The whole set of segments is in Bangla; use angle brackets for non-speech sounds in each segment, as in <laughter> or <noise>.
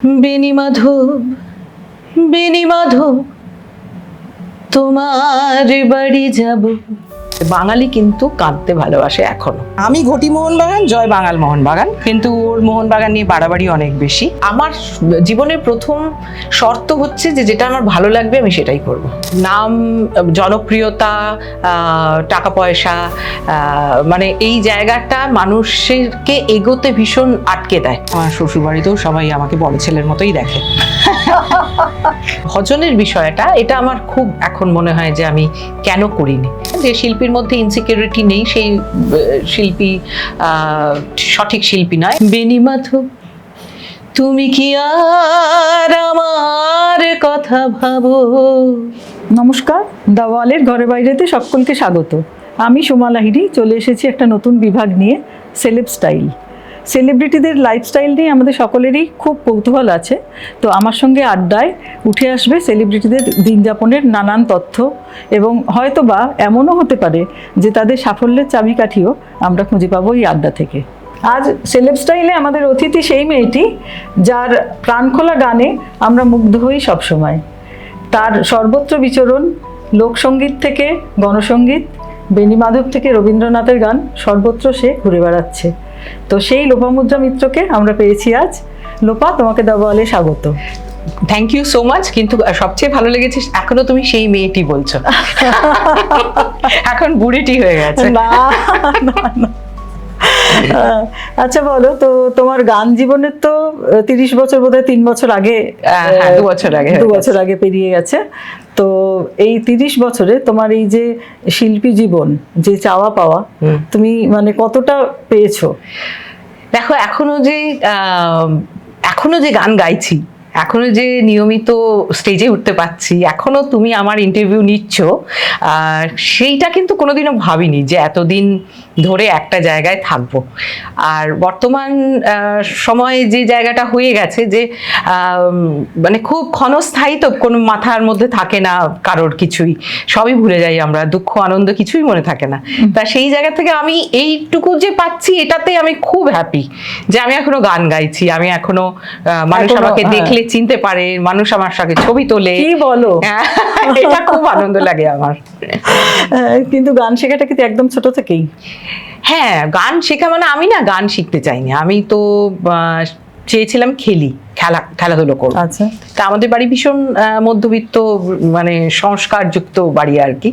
বেনি মাধব বেনি মাধব তোমার বাড়ি যাব। বাঙালি কিন্তু কাঁদতে ভালোবাসে এখনও। আমি ঘটি মোহনবাগান জয় বাঙাল মোহনবাগান। কিন্তু ওর মোহনবাগান নিয়ে বাড়াবাড়ি অনেক বেশি। আমার জীবনের প্রথম শর্ত হচ্ছে যে যেটা আমার ভালো লাগবে আমি সেটাই করব। নাম জনপ্রিয়তা টাকা পয়সা মানে এই জায়গাটা মানুষেরকে এগোতে ভীষণ আটকে দেয়। আমার শ্বশুরবাড়িতেও সবাই আমাকে বড় ছেলের মতোই দেখে। <laughs> ভজনের বিষয়টা এটা আমার খুব এখন মনে হয় যে আমি কেন করিনি। যে শিল্পীর মধ্যে ইনসিকিউরিটি নেই সেই শিল্পী সঠিক শিল্পী নয়। বেনি মাধব তুমি কি আর আমার কথা ভাবো? নমস্কার দাওয়ালের ঘরে বাইরেতে সকলকে স্বাগত। আমি সোমা লাহিড়ি চলে এসেছি একটা নতুন বিভাগ নিয়ে সেলেব স্টাইল। সেলিব্রিটিদের লাইফস্টাইল নিয়ে আমাদের সকলেরই খুব কৌতূহল আছে। তো আমার সঙ্গে আড্ডায় উঠে আসবে সেলিব্রিটিদের দিনযাপনের নানান তথ্য এবং হয়তো বা এমনও হতে পারে যে তাদের সাফল্যের চাবিকাঠিও আমরা খুঁজে পাবো এই আড্ডা থেকে। আজ সেলেব স্টাইলে আমাদের অতিথি সেই মেয়েটি যার প্রাণখোলা গানে আমরা মুগ্ধ হই সবসময়। তার সর্বত্র বিচরণ, লোকসঙ্গীত থেকে গণসঙ্গীত, বেণী মাধব থেকে রবীন্দ্রনাথের গান সর্বত্র সে ঘুরে বেড়াচ্ছে। তো সেই লোপামুদ্রা মিত্রকে আমরা পেয়েছি আজ। লোপা তোমাকে দেওয়ালে স্বাগত। থ্যাংক ইউ সো মাচ কিন্তু সবচেয়ে ভালো লেগেছে এখনও তুমি সেই মেয়েটি বলছো <laughs> এখন বুড়িটি হয়ে গেছে। না আচ্ছা বলো তো তোমার গান জীবনের তো তিরিশ বছর বোধহয় তিন বছর আগে হ্যাঁ, দু বছর আগে দু বছর আগে পেরিয়ে গেছে। তো এই তিরিশ বছরে তোমার এই যে শিল্পী জীবন যে চাওয়া পাওয়া তুমি মানে কতটা পেয়েছ? দেখো এখনও যে এখনও যে গান গাইছি এখনও যে নিয়মিত স্টেজে উঠতে পারছি এখনও তুমি আমার ইন্টারভিউ নিচ্ছ আর সেইটা কিন্তু কোনোদিনও ভাবিনি যে এতদিন ধরে একটা জায়গায় থাকব। আর বর্তমান সময়ে যে জায়গাটা হয়ে গেছে যে মানে খুব ক্ষণস্থায়ী তো কোনো মাথার মধ্যে থাকে না কারোর কিছুই সবই ভুলে যাই আমরা দুঃখ আনন্দ কিছুই মনে থাকে না। তা সেই জায়গা থেকে আমি এইটুকু যে পাচ্ছি এটাতে আমি খুব হ্যাপি যে আমি এখনও গান গাইছি আমি এখনও মানুষ আমাকে হ্যাঁ। দেখলে চিনতে পারে মানুষ আমার সঙ্গে ছবি তোলে। কি বলো? <laughs> এটা খুব আনন্দ লাগে আমার। কিন্তু গান শেখাটা কিন্তু একদম ছোট থেকেই? হ্যাঁ গান শেখা মানে আমি না গান শিখতে চাইনি। আমি তো চেয়েছিলাম খেলি। খেলা খেলাধুলো করব। আচ্ছা। তা আমাদের বাড়ি ভীষণ মধ্যবিত্ত মানে সংস্কারযুক্ত বাড়ি আর কি।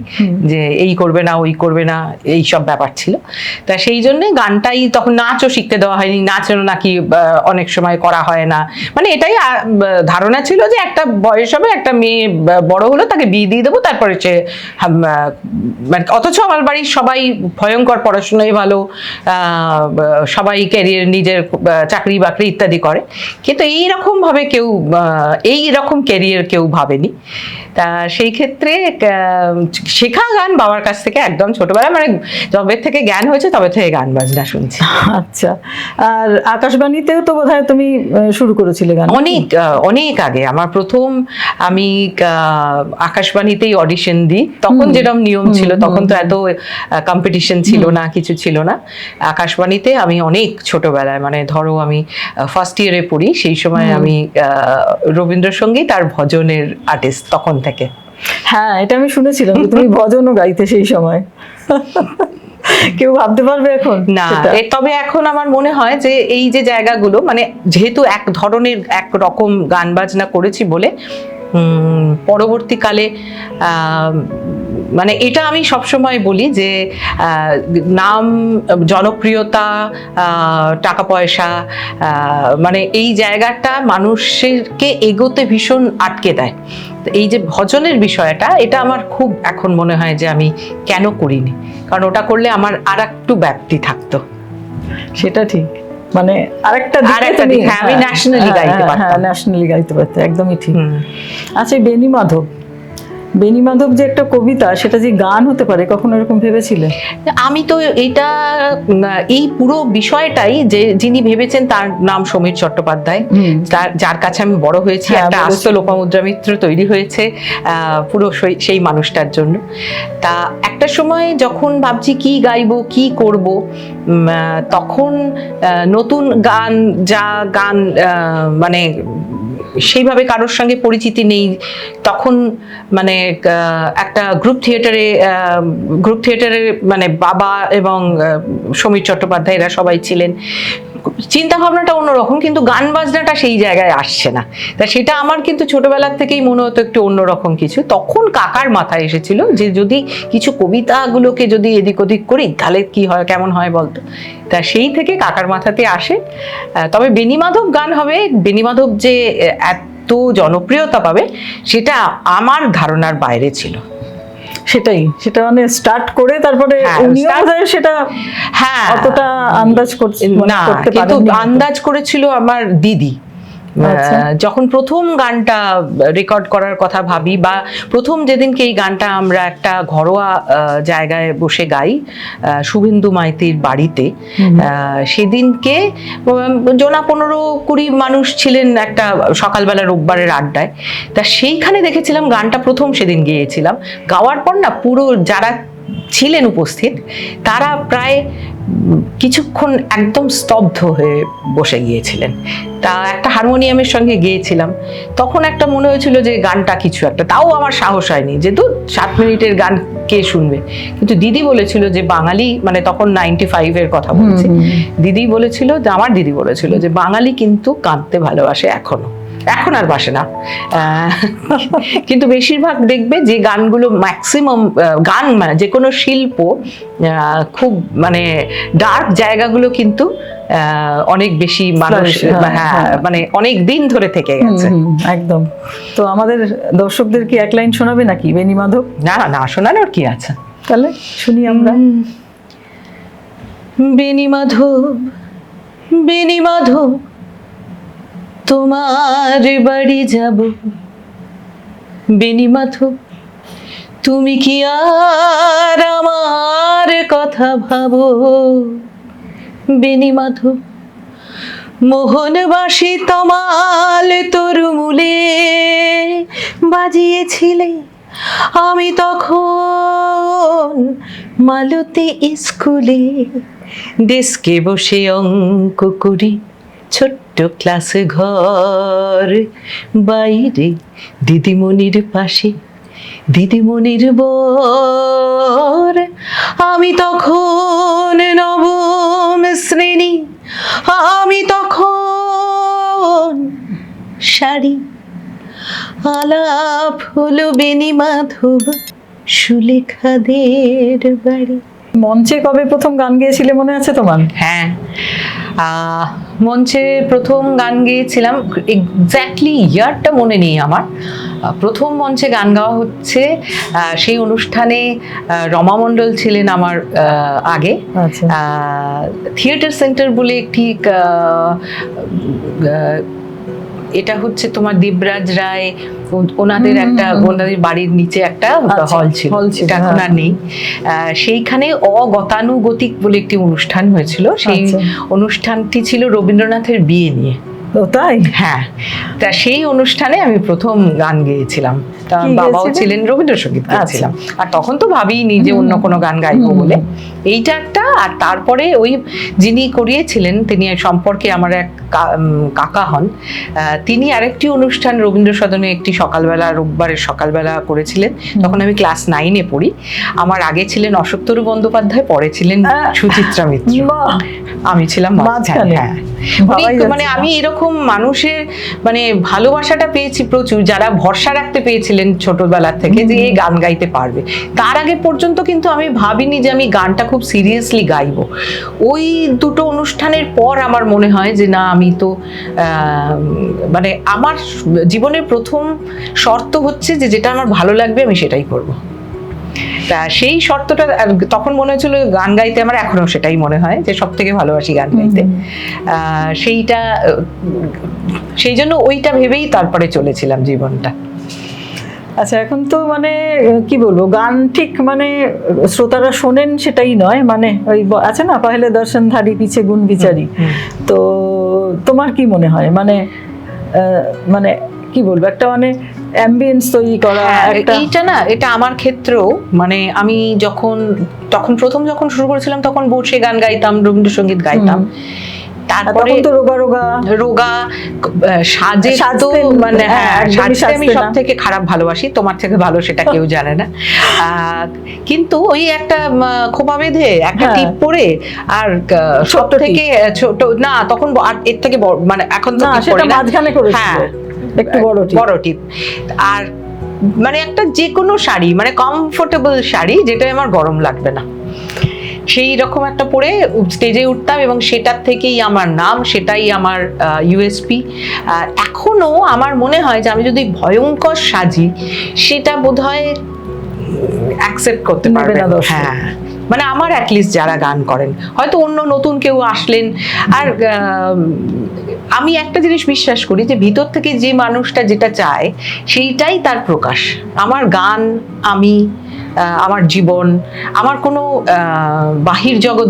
যে এই করবে না ওই করবে না এই সব ব্যাপার ছিল। তা সেই জন্যে গানটাই তখন নাচও শিখতে দেওয়া হয়নি। নাচও নাকি অনেক সময় করা হয় না। মানে এটাই ধারণা ছিল যে একটা বয়স হবে একটা মেয়ে বড় হলো তাকে বিয়ে দিয়ে দেবো তারপরে সে মানে অথচ আমার বাড়ির সবাই ভয়ঙ্কর পড়াশোনায় ভালো সবাই ক্যারিয়ার নিজের চাকরি বাকরি ইত্যাদি করে। কিন্তু এই রকম ভাবে কেউ এই রকম ক্যারিয়ার কেউ ভাবেনি। তা সেই ক্ষেত্রে শেখা গান বাবার কাছ থেকে একদম ছোটবেলা মানে যবে থেকে জ্ঞান হয়েছে তবে থেকে গান বাজনা শুনছি। আচ্ছা আর আকাশবাণীতেও তো বোধহয় তুমি শুরু করেছিলে গান। অনেক অনেক আগে। আমার প্রথম আমি আকাশবাণীতেই অডিশন দিই। তখন যেরকম নিয়ম ছিল তখন তো এত কম্পিটিশন ছিল না কিছু ছিল না। আকাশবাণীতে আমি অনেক ছোটবেলায় মানে ধরো আমি ফার্স্ট ইয়ারে পড়ি সেই সময় আমি আহ, রবীন্দ্রসঙ্গীত আর ভজনের আর্টিস্ট তখন থেকে। হ্যাঁ এটা আমি শুনেছিলাম তুমি ভজনও গাইতে সেই সময়। কেউ ভাবতে পারবে এখন না তবে এখন আমার মনে হয় যে এই যে জায়গাগুলো মানে যেহেতু এক ধরনের এক রকম গান বাজনা করেছি বলে উম, পরবর্তীকালে আহ, মানে এটা আমি সবসময় বলি যে নাম জনপ্রিয়তা টাকা পয়সা মানে এই জায়গাটা মানুষেরকে এগোতে ভীষণ আটকে দেয়। তো এই যে ভজনের বিষয়টা এটা আমার খুব এখন মনে হয় যে আমি কেন করিনি। কারণ ওটা করলে আমার আর একটু ব্যাপ্তি থাকতো। সেটা ঠিক। মানে আরেকটা হ্যাঁ, আমি nationally হ্যাঁ, গাইতে হ্যাঁ, পারতাম। ন্যাশনালি গাইতে পারতে একদমই ঠিক। আচ্ছা বেনি মাধব। বেনি মাধব যে একটা কবিতা সেটা যে গান হতে পারে কখনো এরকম ভেবেছিলে? আমি তো এটা এই পুরো বিষয়টাই যে যিনি ভেবেছেন তার নাম সমীর চট্টোপাধ্যায়। তার যার কাছে আমি বড় হয়েছি হ্যাঁ, একটা। আস্ত লোপামুদ্রা মিত্র তৈরি হয়েছে পুরো সেই- মানুষটার জন্য। তা একটা সময় যখন ভাবছি কি গাইবো কি করব তখন নতুন গান যা গান আহ, মানে সেইভাবে কারোর সঙ্গে পরিচিতি নেই। তখন মানে একটা গ্রুপ থিয়েটারে গ্রুপ থিয়েটারে মানে বাবা এবং সমীর চট্টোপাধ্যায় এরা সবাই ছিলেন। চিন্তা ভাবনাটা অন্যরকম, কিন্তু গান বাজনাটা সেই জায়গায় আসছে না। তা সেটা আমার কিন্তু ছোটবেলার থেকেই মনে হতো একটু অন্যরকম কিছু। তখন কাকার মাথায় এসেছিল যে যদি কিছু কবিতাগুলোকে যদি এদিক ওদিক করি, তাহলে কি হয়, কেমন হয় বলতো? তা সেই থেকে কাকার মাথাতে আসে। তবে বেনিমাধব গান হবে। বেনিমাধব যে এত জনপ্রিয়তা পাবে সেটা আমার ধারণার বাইরে ছিল। সেটাই সেটা মানে স্টার্ট করে তারপরে হ্যাঁ, সেটা হ্যাঁ অতটা আন্দাজ করছে না কিন্তু আন্দাজ করেছিল আমার দিদি। যখন প্রথম গানটা রেকর্ড করার কথা ভাবি বা প্রথম যেদিনকে এই গানটা আমরা একটা ঘরোয়া জায়গায় বসে গাই শুভেন্দু মাইতির বাড়িতে আহ, সেদিনকে জোনা পনেরো কুড়ি মানুষ ছিলেন একটা সকালবেলা রোববারের আড্ডায়। তা সেইখানে দেখেছিলাম গানটা প্রথম সেদিন গেয়েছিলাম। গাওয়ার পর না পুরো যারা ছিলেন উপস্থিত তারা প্রায় কিছুক্ষণ একদম স্তব্ধ হয়ে বসে গিয়েছিলেন। তা একটা হারমোনিয়ামের সঙ্গে গিয়েছিলাম। তখন একটা মনে হয়েছিল যে গানটা কিছু একটা তাও আমার সাহস হয়নি যে দূর সাত মিনিটের গান কে শুনবে? কিন্তু দিদি বলেছিল যে বাঙালি মানে তখন নাইনটি ফাইভের কথা বলছি দিদি বলেছিল যে আমার দিদি বলেছিল যে বাঙালি কিন্তু কাঁদতে ভালোবাসে এখনও। এখন আর বাসে না। কিন্তু বেশিরভাগ দেখবে যে গানগুলো ম্যাক্সিমাম গান মানে যে কোনো শিল্প খুব মানে ডার্ক জায়গাগুলো কিন্তু অনেক বেশি মানুষ হ্যাঁ, হ্যাঁ হ্যাঁ। মানে অনেক দিন ধরে থেকে গেছে। একদম। তো আমাদের দর্শকদের কি এক লাইন শোনাবে নাকি বেনি মাধব? না না না শোনানোর কি আছে? তাহলে শুনি আমরা। বেনি মাধব বেনি মাধব তোমার বাড়ি যাব। বেনি মাধব, তুমি কি আর আমার কথা ভাবো? বেনি মাধব, মোহনবাসী তমাল তরুমুলে বাজিয়েছিলে। আমি তখন মালতী স্কুলে ডেস্কে বসে অঙ্ক করি। ছোট্ট ক্লাস ঘর। বাইরে দিদিমণির পাশে দিদিমণির বর। আমি তখন নবম শ্রেণি। আমি তখন শাড়ি, আলাপ হলো বেনি মাধব, সুলেখাদের বাড়ি। মঞ্চে কবে প্রথম গান গেয়েছিলে মনে আছে তোমার? হ্যাঁ। মঞ্চে প্রথম গান গেয়েছিলাম এক্স্যাক্টলি ইয়ারটা মনে নেই আমার। প্রথম মঞ্চে গান গাওয়া হচ্ছে সেই অনুষ্ঠানে রমা মণ্ডল ছিলেন আমার আগে। আচ্ছা। থিয়েটার সেন্টার বলে একটি এটা হচ্ছে তোমার দেবরাজ রায় ওনাদের একটা ওনাদের বাড়ির নিচে একটা আচ্ছা, হল ছিল এটা এখন হ্যাঁ। আর নেই। আহ, সেইখানে অগতানুগতিক বলে একটি অনুষ্ঠান হয়েছিল। সেই আচ্ছা। অনুষ্ঠানটি ছিল রবীন্দ্রনাথের বিয়ে নিয়ে। ও তাই? হ্যাঁ। তা সেই অনুষ্ঠানে আমি প্রথম গান গেয়েছিলাম। তা বাবাও? ছিলেন রবীন্দ্রসঙ্গীত আচ্ছা। গেয়েছিলাম আর তখন তো ভাবিনি যে অন্য কোনো গান গাইবো বলে। এইটা একটা আর তারপরে ওই যিনি করিয়েছিলেন তিনি সম্পর্কে আমার এক কাকা হন তিনি আরেকটি অনুষ্ঠান রবীন্দ্র সদনে একটি সকালবেলা রোববারের সকালবেলা করেছিলেন। তখন আমি ক্লাস নাইনে পড়ি। আমার আগে ছিলেন অশোকতরু বন্দ্যোপাধ্যায় পরে ছিলেন সুচিত্রা মিত্র। আমি ছিলাম। হ্যাঁ যাচ্ছে মানে আমি এরকম মানুষের মানে ভালোবাসাটা পেয়েছি প্রচুর, যারা ভরসা রাখতে পেয়েছিলেন ছোটবেলা থেকে যে এই গান গাইতে পারবে। তার আগে পর্যন্ত কিন্তু আমি ভাবিনি যে আমি গানটা খুব সিরিয়াসলি গাইবো। ওই দুটো অনুষ্ঠানের পর আমার মনে হয় যে না, আমি তো মানে আমার জীবনের প্রথম শর্ত হচ্ছে যে যেটা আমার ভালো লাগবে আমি সেটাই করব। তা সেই শর্তটা তখন মনে হয়েছিল গান গাইতে আমার এখনও সেটাই মনে হয় যে সব থেকে ভালোবাসি গান গাইতে। সেইটা সেই জন্য ওইটা ভেবেই তারপরে চলেছিলাম জীবনটা। আচ্ছা এখন তো মানে কি বলব গান ঠিক মানে শ্রোতারা শোনেন সেটাই নয় মানে ওই আছে না পহেলে দর্শনধারী পিছে গুণ বিচারি। তো তোমার কি মনে হয়? মানে আহ, মানে কি বলব একটা মানে অ্যাম্বিয়েন্স তৈরি করা হ্যাঁ, এইটা না এটা আমার ক্ষেত্রেও মানে আমি যখন তখন প্রথম যখন শুরু করেছিলাম তখন বসে গান গাইতাম রবীন্দ্রসঙ্গীত গাইতাম। তারপরে তো রোগা রোগা। রোগা সাজে তো মানে হ্যাঁ, হ্যাঁ সাজতে আমি সব থেকে খারাপ ভালোবাসি তোমার থেকে ভালো সেটা কেউ <laughs> জানে না। কিন্তু ওই একটা খোপা বেঁধে একটা। টিপ পরে আর সব থেকে ছোট না তখন আর এর থেকে মানে এখন তো সেটা মাঝখানে করেছিল। হ্যাঁ একটু বড় বড় টিপ আর মানে একটা যে কোনো শাড়ি মানে কমফোর্টেবল শাড়ি যেটা আমার গরম লাগবে না। সেই রকম একটা পরে স্টেজে উঠতাম এবং সেটার থেকেই আমার নাম সেটাই আমার ইউএসপি এখনও আমার মনে হয় যে আমি যদি ভয়ঙ্কর সাজি সেটা বোধহয় অ্যাকসেপ্ট করতে পারবে না। হ্যাঁ। মানে আমার অ্যাটলিস্ট যারা গান করেন। হয়তো অন্য নতুন কেউ আসলেন। আর আমি একটা জিনিস বিশ্বাস করি যে ভিতর থেকে যে মানুষটা যেটা চায়, সেইটাই তার প্রকাশ। আমার গান, আমি আমার জীবন আমার কোনো বাহির জগৎ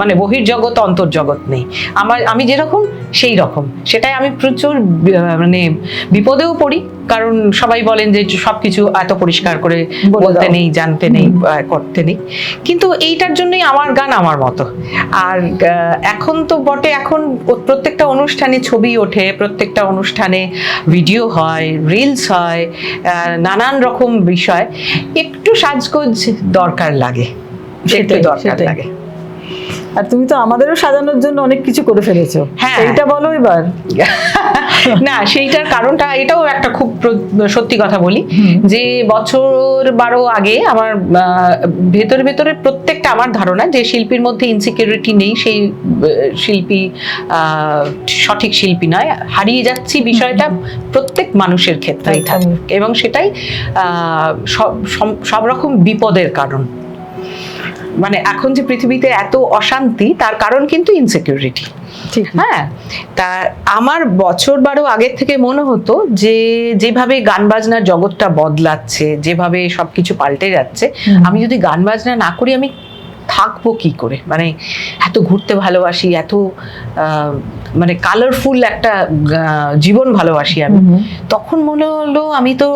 মানে বহির জগৎ অন্তর্জগৎ নেই। আমার আমি যেরকম সেই রকম। সেটাই আমি প্রচুর মানে বিপদেও পড়ি। কারণ সবাই বলেন যে সবকিছু এত পরিষ্কার করে বলতে নেই জানতে নেই করতে নেই। কিন্তু এইটার জন্যই আমার গান আমার মতো। আর এখন তো বটে এখন প্রত্যেকটা অনুষ্ঠানে ছবি ওঠে প্রত্যেকটা অনুষ্ঠানে ভিডিও হয় রিলস হয় নানান রকম বিষয়। একটু সাজগোজ দরকার লাগে। একটু দরকার লাগে। আর তুমি তো আমাদেরও সাজানোর জন্য অনেক কিছু করে ফেলেছো। হ্যাঁ। এইটা বলো এবার। <laughs> না সেইটার কারণটা এটাও একটা খুব সত্যি কথা বলি যে বছর বারো আগে আমার ভেতরে ভেতরে প্রত্যেকটা আমার ধারণা যে শিল্পীর মধ্যে ইনসিকিউরিটি নেই সেই শিল্পী আহ, সঠিক শিল্পী নয়। হারিয়ে যাচ্ছি বিষয়টা প্রত্যেক মানুষের ক্ষেত্রেই থাকে এবং সেটাই সব রকম বিপদের কারণ। মানে এখন যে পৃথিবীতে এত অশান্তি তার কারণ কিন্তু ইনসিকিউরিটি ঠিক। হ্যাঁ? তা আমার বছর বারো আগের থেকে মনে হতো যে যেভাবে গান বাজনার জগৎটা বদলাচ্ছে যেভাবে সবকিছু পাল্টে যাচ্ছে আমি যদি গান বাজনা না করি আমি থাকব কি করে? মানে এত ঘুরতে ভালোবাসি এত মানে কালারফুল একটা জীবন ভালোবাসি আমি। তখন মনে হলো আমি তো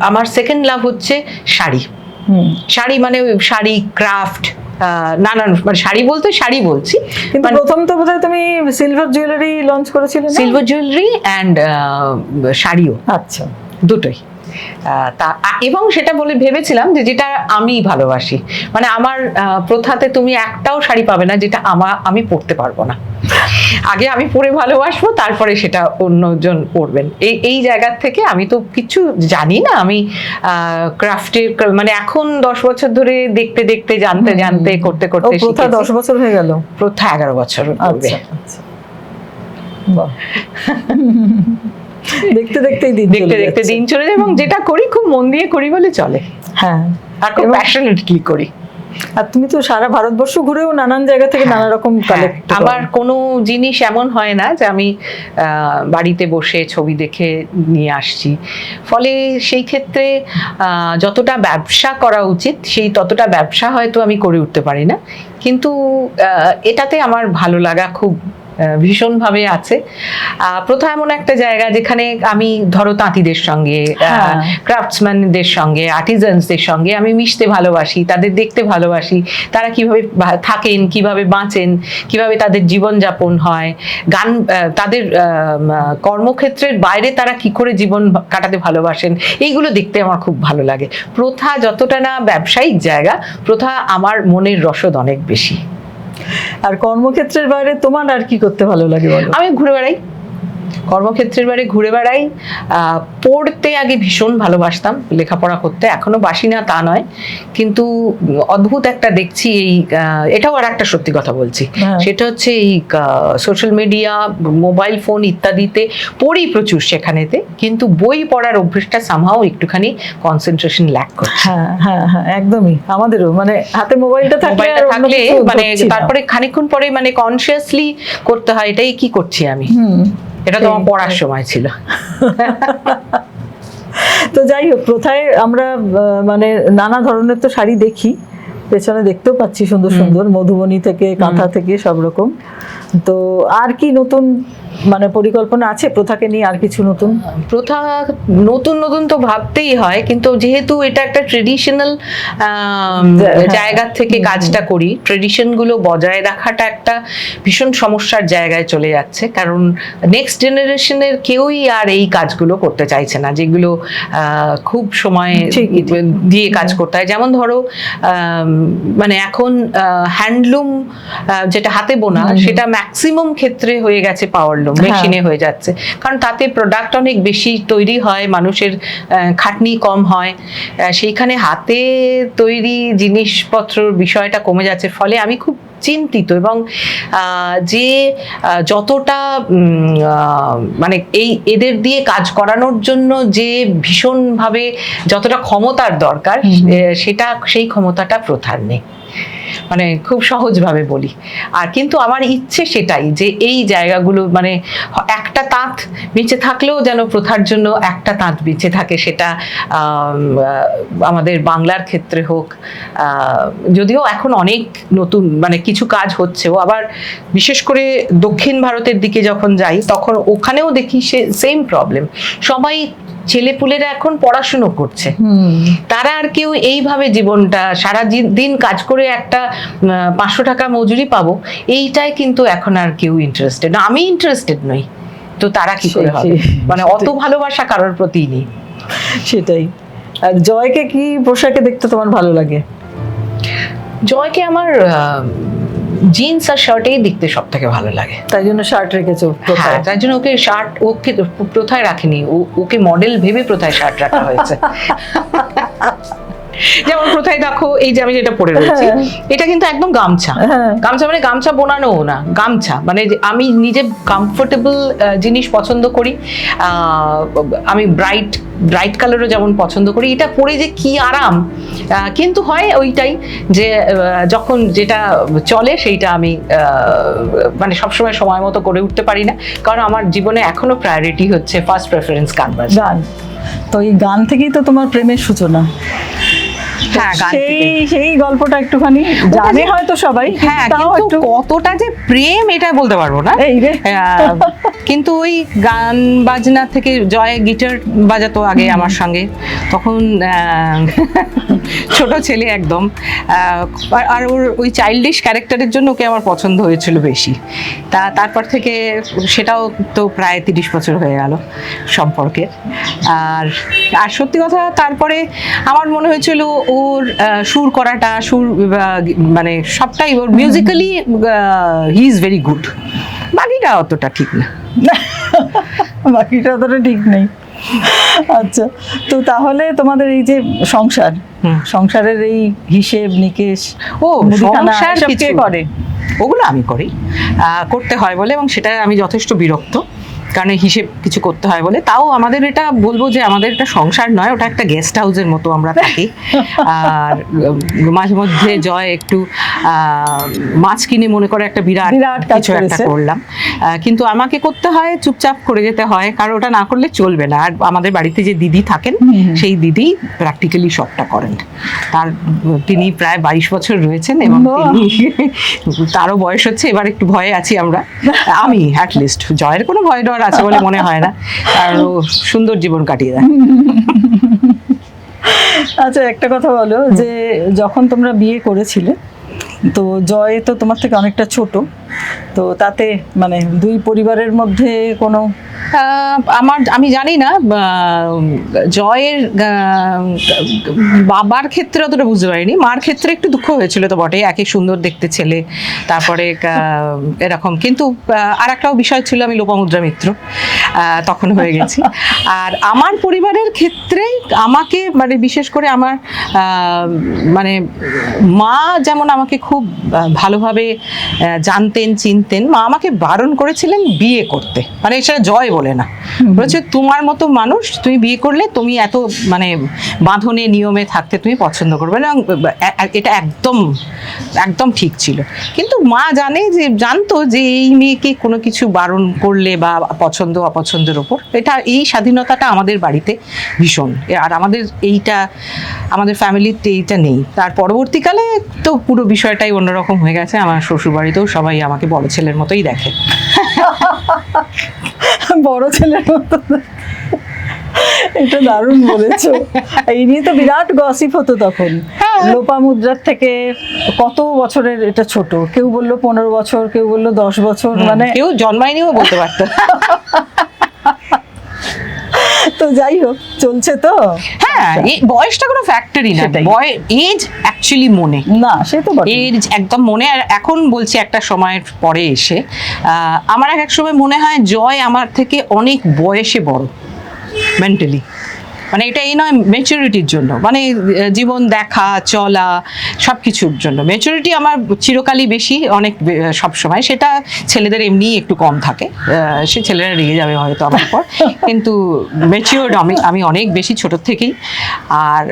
আমার সেকেন্ড লাভ হচ্ছে শাড়ি। শাড়ি মানে ওই শাড়ি ক্রাফট নানান মানে শাড়ি বলতে শাড়ি বলছি। কিন্তু মানে- প্রথম তো বোধহয় তুমি সিলভার জুয়েলারি লঞ্চ করেছিলে সিলভার জুয়েলারি অ্যান্ড শাড়িও। আচ্ছা। দুটোই। তা এবং সেটা বলে ভেবেছিলাম যে যেটা আমি ভালোবাসি। মানে আমার প্রথাতে তুমি একটাও শাড়ি পাবে না যেটা আমার আমি পরতে পারব না। আগে আমি পরে ভালোবাসবো তারপরে সেটা অন্যজন পরবেন। এই এই জায়গার থেকে আমি তো কিছু জানি না আমি ক্রাফটের মানে এখন দশ বছর ধরে দেখতে দেখতে জানতে জানতে করতে করতে প্রথা দশ বছর হয়ে গেল? প্রথা এগারো বছর আচ্ছা আচ্ছা। বাহ। <laughs> <laughs> দেখতে দেখতেই দিন দেখতে দেখতে দিন চলে যায় এবং যেটা করি খুব মন দিয়ে করি বলে চলে। হ্যাঁ। আর খুব প্যাশনেটলি করি। আর তুমি তো সারা ভারতবর্ষ ঘুরেও নানান জায়গা থেকে নানা রকম কালেক্ট আমার কোনো জিনিস এমন হয় না যে আমি বাড়িতে বসে ছবি দেখে নিয়ে আসছি। ফলে সেই ক্ষেত্রে আহ, যতটা ব্যবসা করা উচিত সেই ততটা ব্যবসা হয়তো আমি করে উঠতে পারি না। কিন্তু আহ, এটাতে আমার ভালো লাগা খুব ভীষণভাবে আছে। প্রথা এমন একটা জায়গা যেখানে আমি ধরো তাঁতিদের সঙ্গে। ক্রাফটসম্যানদের সঙ্গে আর্টিজানসদের সঙ্গে আমি মিশতে ভালোবাসি তাদের দেখতে ভালোবাসি। তারা কীভাবে থাকেন কীভাবে বাঁচেন কীভাবে তাদের জীবনযাপন হয় গান তাদের কর্মক্ষেত্রের বাইরে তারা কি করে জীবন কাটাতে ভালোবাসেন এইগুলো দেখতে আমার খুব ভালো লাগে। প্রথা যতটা না ব্যবসায়িক জায়গা প্রথা আমার মনের রসদ অনেক বেশি। আর কর্মক্ষেত্রের বাইরে তোমার আর কি করতে ভালো লাগে বলো? আমি ঘুরে বেড়াই। কর্মক্ষেত্রের বারে ঘুরে বেড়াই আহ, পড়তে আগে ভীষণ ভালোবাসতাম লেখাপড়া করতে এখনও বাসি না তা নয়। কিন্তু অদ্ভুত একটা দেখছি এই এটাও আর একটা সত্যি কথা বলছি। হ্যাঁ। সেটা হচ্ছে এই সোশ্যাল মিডিয়া মোবাইল ফোন ইত্যাদিতে পড়ি প্রচুর সেখানেতে কিন্তু বই পড়ার অভ্যেসটা সামহাও একটুখানি কনসেন্ট্রেশন ল্যাক করছে। হ্যাঁ হ্যাঁ হ্যাঁ একদমই। আমাদেরও মানে হাতে মোবাইলটা থাকলে থাকলে মানে তারপরে খানিকক্ষণ পরে মানে কনসিয়াসলি করতে হয় এটাই কি করছি আমি? হুম। এটা তো আমার পড়ার সময় ছিল। <laughs> তো যাই হোক প্রথায় আমরা মানে নানা ধরনের তো শাড়ি দেখি পেছনে দেখতেও পাচ্ছি সুন্দর সুন্দর মধুবনী থেকে কাঁথা থেকে সব রকম। তো আর কি নতুন মানে পরিকল্পনা আছে প্রথাকে নিয়ে আর কিছু নতুন? প্রথা নতুন নতুন তো ভাবতেই হয় কিন্তু যেহেতু এটা একটা ট্রেডিশনাল হ্যাঁ। জায়গা থেকে কাজটা করি ট্রেডিশনগুলো বজায় রাখাটা একটা ভীষণ সমস্যার জায়গায় চলে যাচ্ছে কারণ নেক্সট জেনারেশনের কেউই আর এই কাজগুলো করতে চাইছে না যেগুলো খুব সময় দিয়ে কাজ করতে হয়। যেমন ধরো মানে এখন হ্যান্ডলুম যেটা হাতে বোনা সেটা ম্যাক্সিমাম ক্ষেত্রে হয়ে গেছে পাওয়ারলুম হ্যাঁ। মেশিনে হয়ে যাচ্ছে। কারণ তাতে প্রোডাক্ট অনেক বেশি তৈরি হয় মানুষের খাটনি কম হয়। সেইখানে হাতে তৈরি জিনিসপত্র বিষয়টা কমে যাচ্ছে। ফলে আমি খুব চিন্তিত এবং যে যতটা মানে এই এদের দিয়ে কাজ করানোর জন্য যে ভীষণভাবে যতটা ক্ষমতার দরকার সেটা সেই ক্ষমতাটা প্রথার নেই। মানে খুব সহজভাবে বলি। আর কিন্তু আমার ইচ্ছে সেটাই যে এই জায়গাগুলো মানে একটা তাঁত বেঁচে থাকলেও যেন প্রথার জন্য একটা তাঁত বেঁচে থাকে সেটা আমাদের বাংলার ক্ষেত্রে হোক যদিও এখন অনেক নতুন মানে কিছু কাজ হচ্ছেও, আবার বিশেষ করে দক্ষিণ ভারতের দিকে যখন যাই, তখন ওখানেও দেখি সে সেম প্রবলেম সবাই ছেলেপুলেরা এখন পড়াশুনো করছে। তারা আর কেউ এইভাবে জীবনটা সারা দিন কাজ করে একটা পাঁচশো টাকা মজুরি পাবো এইটাই কিন্তু এখন আর কেউ ইন্টারেস্টেড না। আমি ইন্টারেস্টেড নই। তো তারা কি করে হবে? মানে অত ভালোবাসা কারোর প্রতি নেই। সেটাই। আর জয়কে কি পোশাকে দেখতে তোমার ভালো লাগে? জয়কে আমার জিন্স আর শার্টেই দেখতে সব থেকে ভালো লাগে। তাই জন্য শার্ট রেখেছো হ্যাঁ তার জন্য ওকে শার্ট ওকে প্রথায় রাখিনি। ওকে মডেল ভেবে প্রথায় শার্ট রাখা হয়েছে। <laughs> যেমন প্রথায় দেখো এই যে আমি যেটা পরে রয়েছি হ্যাঁ। এটা কিন্তু একদম গামছা। হ্যাঁ। গামছা মানে গামছা বোনানো না গামছা। মানে আমি নিজে কমফোর্টেবল জিনিস পছন্দ করি আমি ব্রাইট ব্রাইট কালারও যেমন পছন্দ করি এটা পরে যে কি আরাম কিন্তু হয় ওইটাই যে যখন যেটা চলে সেইটা আমি আহ, মানে সবসময় সময় মতো করে উঠতে পারি না কারণ আমার জীবনে এখনও প্রায়োরিটি হচ্ছে ফার্স্ট প্রেফারেন্স গান গান। তো এই গান থেকেই তো তোমার প্রেমের সূচনা। হ্যাঁ সেই সেই গল্পটা একটুখানি জানে হয়তো সবাই হ্যাঁ কিন্তু কতটা যে প্রেম এটা বলতে পারব না। এই রে। কিন্তু ওই গান বাজনা থেকে জয় গিটার বাজাতো আগে আমার সঙ্গে। তখন আহ, ছোট ছেলে একদম। আর- ওর ওই চাইল্ডিশ ক্যারেক্টারের জন্য ওকে আমার পছন্দ হয়েছিল বেশি। তা, তারপর থেকে সেটাও তো প্রায় তিরিশ বছর হয়ে গেল সম্পর্কের আর আর সত্যি কথা তারপরে আমার মনে হয়েছিল ওর সুর করাটা, সুর মানে সবটাই ওর musically he is very good বাকিটা অতটা ঠিক না। <laughs> বাকিটা অতটা ঠিক নেই। আচ্ছা তো তাহলে তোমাদের এই যে সংসার। সংসারের এই হিসেব নিকেশ ও সংসার কে করে? ওগুলো আমি করি। আহ, করতে হয় বলে এবং সেটা আমি যথেষ্ট বিরক্ত। কারণ হিসেব কিছু করতে হয় বলে। তাও আমাদের এটা বলব যে আমাদের এটা সংসার নয় ওটা একটা গেস্ট হাউসের মতো আমরা থাকি। আর মাঝে মধ্যে জয় একটু মাছ কিনে মনে করে একটা বিরাট বিরাট কিছু একটা করলাম। কিন্তু আমাকে করতে হয় চুপচাপ করে যেতে হয় কারণ ওটা না করলে চলবে না। আর আমাদের বাড়িতে যে দিদি থাকেন সেই দিদি প্র্যাকটিক্যালি সবটা করেন। তার তিনি প্রায় বাইশ বছর রয়েছেন এবং তিনি তারও বয়স হচ্ছে এবার একটু ভয়ে আছি আমরা। আমি লিস্ট জয়ের কোনো ভয় ডর আছে বলে মনে হয় না। আর সুন্দর জীবন কাটিয়ে দেয়। আচ্ছা একটা কথা বলো যে যখন তোমরা বিয়ে করেছিলে, তো জয় তো তোমার থেকে অনেকটা ছোট। তো তাতে মানে দুই পরিবারের মধ্যে কোনো আমার আমি জানি না জয়ের বাবার ক্ষেত্রে অতটা বুঝতে পারিনি। মার ক্ষেত্রে একটু দুঃখ হয়েছিল তো বটে একই সুন্দর দেখতে ছেলে তারপরে এরকম। কিন্তু আর একটাও বিষয় ছিল আমি লোপামুদ্রা মিত্র তখন হয়ে গেছি। আর আমার পরিবারের ক্ষেত্রে আমাকে মানে বিশেষ করে আমার মানে মা যেমন আমাকে খুব ভালোভাবে আহ, জানতেন চিনতেন। মা আমাকে বারণ করেছিলেন বিয়ে করতে। মানে সেটা জয় বলে না। বলেছে তোমার মতো মানুষ তুমি বিয়ে করলে তুমি এত মানে বাঁধনে নিয়মে থাকতে তুমি পছন্দ করবে না। এটা একদম একদম ঠিক ছিল। কিন্তু মা জানে যে জানতো যে এই মেয়েকে কোনো কিছু বারণ করলে বা পছন্দ অপছন্দের ওপর এটা এই স্বাধীনতাটা আমাদের বাড়িতে ভীষণ। আর আমাদের এইটা আমাদের ফ্যামিলিতে এইটা নেই। তার পরবর্তীকালে তো পুরো বিষয়টাই অন্যরকম হয়ে গেছে। আমার শ্বশুরবাড়িতেও সবাই আমাকে বড় ছেলের মতোই দেখে। <laughs> বড় ছেলের মতো এটা দারুণ বলেছ। এই নিয়ে তো বিরাট গসিপ হতো তখন। লোপা মুদ্রার থেকে কত বছরের এটা ছোট? কেউ বলল পনেরো বছর কেউ বলল দশ বছর মানে কেউ জন্মায়নিও বলতে পারতো। <laughs> তো যাই হোক চলছে তো। হ্যাঁ এই বয়সটা কোনো ফ্যাক্টরি না। বয় এজ অ্যাকচুয়ালি মনে। না সে তো এজ একদম মনে। আর এখন বলছি একটা সময়ের পরে এসে আমার এক এক সময় মনে হয় জয় আমার থেকে অনেক বয়সে বড় মেন্টালি মানে এটা এই নয় মেচুরিটির জন্য। মানে জীবন দেখা চলা সব কিছুর জন্য। মেচুরিটি আমার চিরকালই বেশি অনেক সব সময় সেটা ছেলেদের এমনি একটু কম থাকে। সে ছেলেরা রেগে যাবে হয়তো আমার পর কিন্তু মেচিওর্ড আমি আমি অনেক বেশি ছোট থেকেই। আর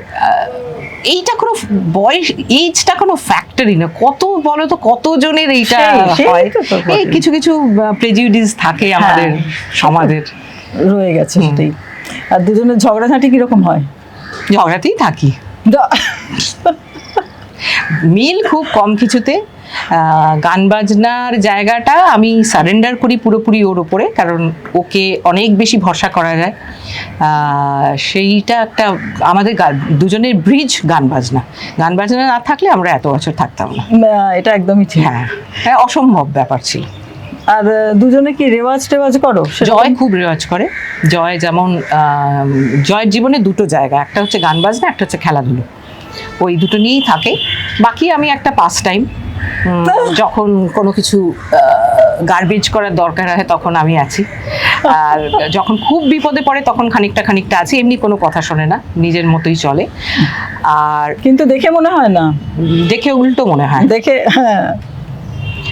এইটা কোনো বয়স এইজটা কোনো ফ্যাক্টরি না। কত বলো তো কতজনের এইটা হয়? কিছু কিছু প্রেজিউডিস থাকে আমাদের সমাজের। রয়ে গেছে সেটাই। আর দুজনের ঝগড়াঝাঁটি কীরকম হয়? ঝগড়াতেই থাকি। মিল খুব কম কিছুতে। গান বাজনার জায়গাটা আমি সারেন্ডার করি পুরোপুরি ওর ওপরে কারণ ওকে অনেক বেশি ভরসা করা যায়। সেইটা একটা আমাদের দুজনের ব্রিজ গান বাজনা। গান বাজনা না থাকলে আমরা এত বছর থাকতাম না এটা একদমই ঠিক। হ্যাঁ হ্যাঁ অসম্ভব ব্যাপার ছিল। আর দুজনে কি রেওয়াজ টেওয়াজ করো? জয় খুব রেওয়াজ করে। জয় যেমন জয়ের জীবনে দুটো জায়গা। একটা হচ্ছে গান বাজনা একটা হচ্ছে খেলাধুলো। ওই দুটো নিয়েই থাকে। বাকি আমি একটা পাস টাইম <laughs> যখন কোনো কিছু গার্বেজ করার দরকার হয় তখন আমি আছি। আর যখন খুব বিপদে পড়ে তখন খানিকটা খানিকটা আছি। এমনি কোনো কথা শোনে না নিজের মতোই চলে। আর কিন্তু দেখে মনে হয় না? দেখে উল্টো মনে হয়। দেখে হ্যাঁ।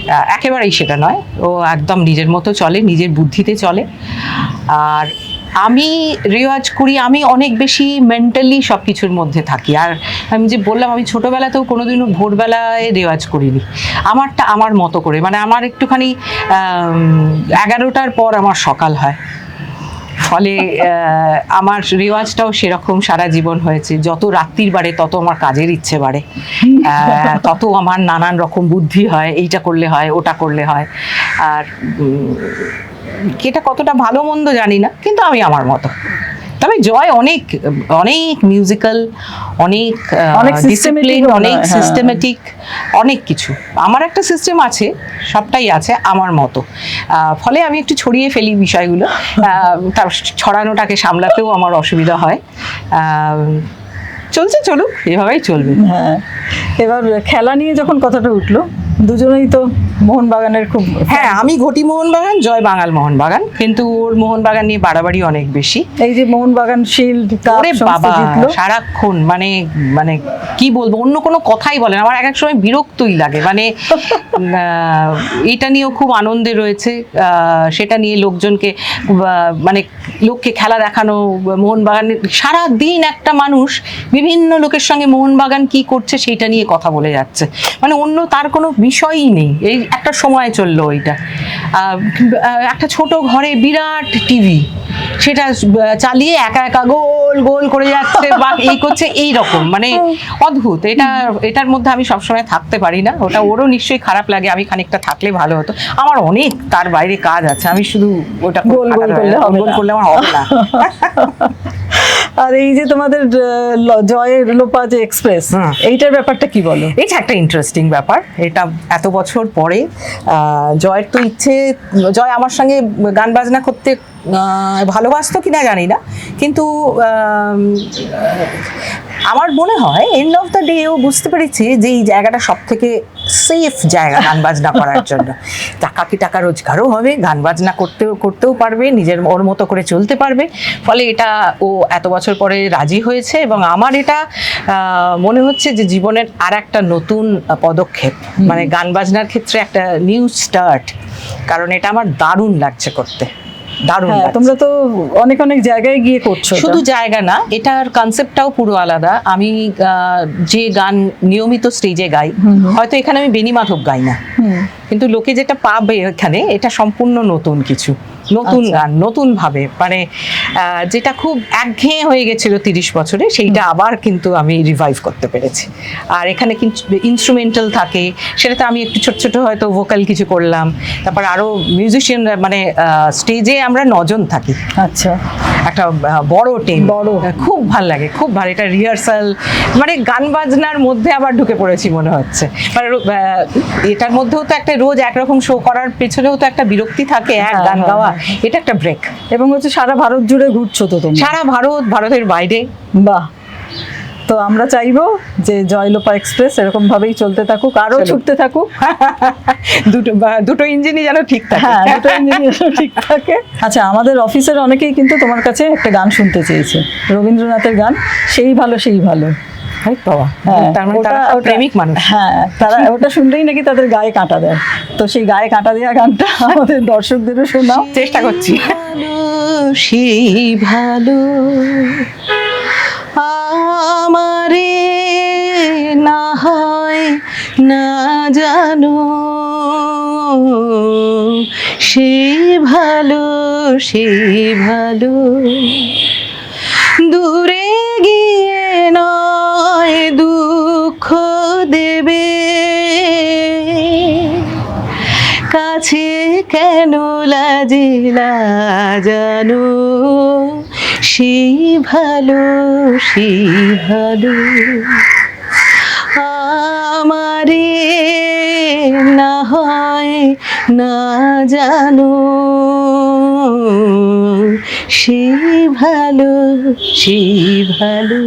একেবারেই সেটা নয়। ও একদম নিজের মতো চলে, নিজের বুদ্ধিতে চলে। আর আমি, রেওয়াজ করি আমি অনেক বেশি মেন্টালি সব কিছুর মধ্যে থাকি। আর আমি যে বললাম, আমি ছোটোবেলাতেও কোনোদিনও ভোরবেলায় রেওয়াজ করিনি। আমারটা আমার মতো করে। মানে আমার একটুখানি এগারোটার পর আমার সকাল হয়। ফলে আমার রেওয়াজটাও সেরকম সারা জীবন হয়েছে। যত রাত্রির বাড়ে, তত আমার কাজের ইচ্ছে বাড়ে। তত আমার নানান রকম বুদ্ধি হয়, এইটা করলে হয়, ওটা করলে হয়। আর এটা কতটা ভালো মন্দ জানি না, কিন্তু আমি আমার মতো। তবে জয় অনেক অনেক মিউজিক্যাল অনেক অনেক ডিসিপ্লিন অনেক হ্যাঁ। সিস্টেমেটিক অনেক কিছু। আমার একটা সিস্টেম আছে সবটাই আছে আমার মতো। ফলে আমি একটু ছড়িয়ে ফেলি বিষয়গুলো। তার ছড়ানোটাকে সামলাতেও আমার অসুবিধা হয়। চলছে চলুক এভাবেই চলবে। হ্যাঁ এবার খেলা নিয়ে যখন কথাটা উঠল দুজনেই তো মোহনবাগানের খুব হ্যাঁ আমি ঘটি মোহনবাগান জয় বাঙাল মোহনবাগান। কিন্তু ওর মোহনবাগান নিয়ে বাড়াবাড়ি অনেক বেশি। এই যে মোহনবাগান শিল্ড ওরে বাবা সারাক্ষণ মানে মানে কি বলব অন্য কোনো কথাই বলে আমার এক এক সময় বিরক্তই লাগে। মানে <laughs> এটা নিয়েও খুব আনন্দে রয়েছে। সেটা নিয়ে লোকজনকে মানে লোককে খেলা দেখানো মোহনবাগান সারা দিন একটা মানুষ বিভিন্ন লোকের সঙ্গে মোহনবাগান কি করছে সেইটা নিয়ে কথা বলে যাচ্ছে। মানে অন্য তার কোনো বিষয়ই নেই। এই একটা সময় চলল ওইটা একটা ছোট ঘরে বিরাট টিভি। সেটা চালিয়ে একা একা গোল গোল করে যাচ্ছে বা এই করছে এই রকম। মানে অদ্ভুত। এটা এটার মধ্যে আমি সবসময় থাকতে পারি না। ওটা ওরও নিশ্চয়ই খারাপ লাগে। আমি খানিকটা থাকলে ভালো হতো। আমার অনেক তার বাইরে কাজ আছে। আমি শুধু ওটা গোল গোল করলে আমার হবে না। <laughs> আর এই যে তোমাদের জয়ের লোপা যে এক্সপ্রেস হুম। এইটার ব্যাপারটা কি বলো এটা একটা ইন্টারেস্টিং ব্যাপার এটা এত বছর পরে জয়ের তো ইচ্ছে জয় আমার সঙ্গে গান বাজনা করতে ভালোবাসতো কিনা জানি না। কিন্তু আমার মনে হয় এন্ড অফ দ্য ডে ও বুঝতে পেরেছি যে এই জায়গাটা সব থেকে সেফ জায়গা গান বাজনা করার জন্য। <laughs> টাকা কি টাকা রোজগারও হবে গান বাজনা করতেও করতেও পারবে নিজের ওর মতো করে চলতে পারবে। ফলে এটা ও এত বছর পরে রাজি হয়েছে এবং আমার এটা মনে হচ্ছে যে জীবনের আর একটা নতুন পদক্ষেপ। মানে গান বাজনার ক্ষেত্রে একটা নিউ স্টার্ট কারণ এটা আমার দারুণ লাগছে করতে। দারুণ হ্যাঁ তোমরা তো অনেক অনেক জায়গায় গিয়ে করছ শুধু জায়গা না এটার কনসেপ্টটাও পুরো আলাদা। আমি আহ, যে গান নিয়মিত স্টেজে গাই হয়তো এখানে আমি বেনি মাধব গাই না। কিন্তু লোকে যেটা পাবে এখানে এটা সম্পূর্ণ নতুন কিছু। নতুন আচ্ছা। গান নতুন ভাবে। মানে যেটা খুব একঘেয়ে হয়ে গেছিল তিরিশ বছরে সেইটা আবার কিন্তু আমি রিভাইভ করতে পেরেছি। আর এখানে কিন্তু ইনস্ট্রুমেন্টাল থাকে সেটাতে আমি একটু ছোট ছোট হয়তো ভোকাল কিছু করলাম। তারপর আরও মিউজিশিয়ান মানে স্টেজে আমরা নজন থাকি। আচ্ছা। একটা বড় টিম বড়। খুব ভালো লাগে খুব ভালো। এটা রিহার্সাল মানে গান বাজনার মধ্যে আবার ঢুকে পড়েছি মনে হচ্ছে। মানে এটার মধ্যেও তো একটা রোজ একরকম শো করার পেছনেও তো একটা বিরক্তি থাকে এক হ্যাঁ, গান হ্যাঁ, গাওয়া। এটা একটা ব্রেক এবং হচ্ছে সারা ভারত জুড়ে ঘুরছো তো তুমি সারা ভারত ভারতের বাইরে। বাহ। তো আমরা চাইব যে জয়লোপা এক্সপ্রেস এরকম ভাবেই চলতে থাকুক আরও ছুটতে থাকুক। <laughs> দুটো দুটো ইঞ্জিনই যেন ঠিক থাকে। হ্যাঁ দুটো ইঞ্জিনিয়ার ঠিক থাকে। আচ্ছা আমাদের অফিসের অনেকেই কিন্তু তোমার কাছে একটা গান শুনতে চেয়েছে। রবীন্দ্রনাথের গান সেই ভালো সেই ভালো। হ্যাঁ, তার মানে তারা প্রেমিক মানুষ। হ্যাঁ তারা ওটা শুনলেই নাকি তাদের গায়ে কাঁটা দেয়। তো সেই গায়ে কাঁটা দেওয়া গানটা আমাদের দর্শকদেরও শোনাও। চেষ্টা করছি। সেই ভালো। আমারে না হয় না জানো। সে ভালো সে ভালো। দূরে গিয়ে নয় দুঃখ দেবে। কাছে কেন লাজিলা জানো সেই ভালো সেই ভালো। আমারে না হয় না জানো সেই ভালো সেই ভালো।